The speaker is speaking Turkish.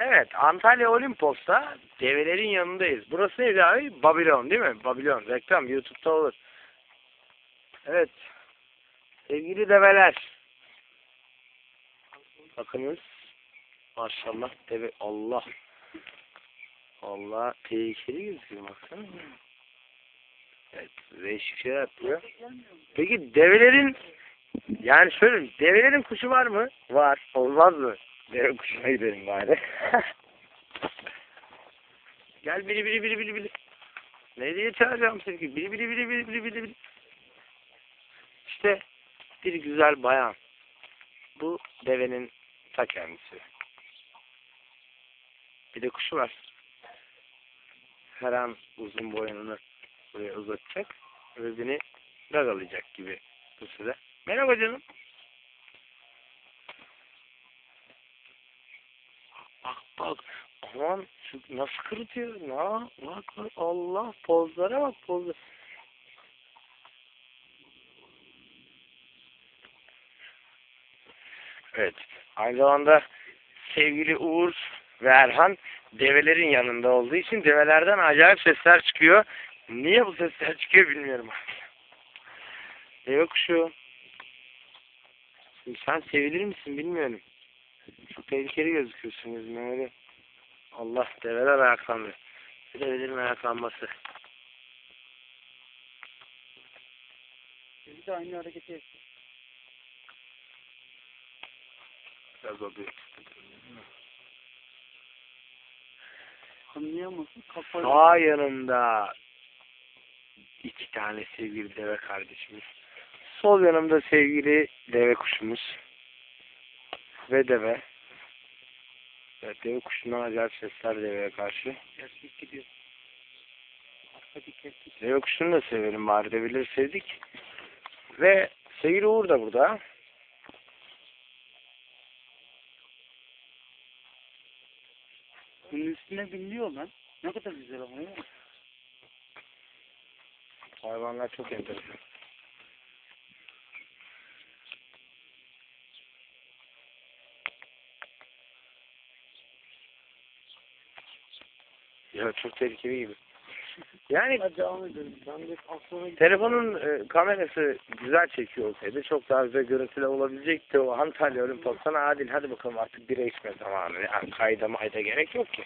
Evet, Antalya Olimpos'ta develerin yanındayız. Burası neydi abi? Babilon değil mi? Babilon. Reklam YouTube'da olur. Evet. Sevgili develer. Bakınız. Maşallah deve. Allah. Allah tehlikeli gözüküyor baksana. Evet, değişik şeyler yapıyor. Peki develerin yani şöyle develerin kuşu var mı? Var. Olmaz mı? Deve kuşuna gidelim bari. Gel biri biri biri biri biri. Ne diye çağıracağım seni ki? Biri biri biri biri biri biri biri. İşte bir güzel bayan. Bu devenin ta kendisi. Bir de kuşu var. Her an uzun boynunu buraya uzatacak ve beni gagalayacak gibi bu süre. Bak. Aman nasıl kırıtıyor? Na, bak bak Allah pozlara bak pozlara. Evet. Aynı zamanda sevgili Uğur ve Erhan develerin yanında olduğu için develerden acayip sesler çıkıyor. Niye bu sesler çıkıyor bilmiyorum. Deve kuşu. Şimdi sen sevilir misin bilmiyorum. Çok tehlikeli gözüküyorsun yüzüne öyle. Allah develer ayaklandı. Develerin ayaklanması. Bir de aynı hareketi yapıyor. Biraz o bir. Anlayamazsın. Kafa Sağ yanımda iki tane sevgili deve kardeşimiz. Sol yanımda sevgili deve kuşumuz. Ve deve. Evet, deve kuşundan acayip sesler deveye karşı. erkek gidiyor. Deve kuşunu da severim bari develeri sevdik. Ve sevgili Uğur da burada. Bunun üstüne biniliyor lan. Ne kadar güzel ama ya. Hayvanlar çok enteresan. Ya çok tehlikeli gibi. Yani Hadi devam edelim. Ben de aklıma telefonun e, kamerası güzel çekiyor olsaydı çok daha güzel görüntüler olabilecekti. O Antalya Olimpos'tan adil hadi bakalım artık bire içme zamanı. Yani kayda mayda gerek yok ki.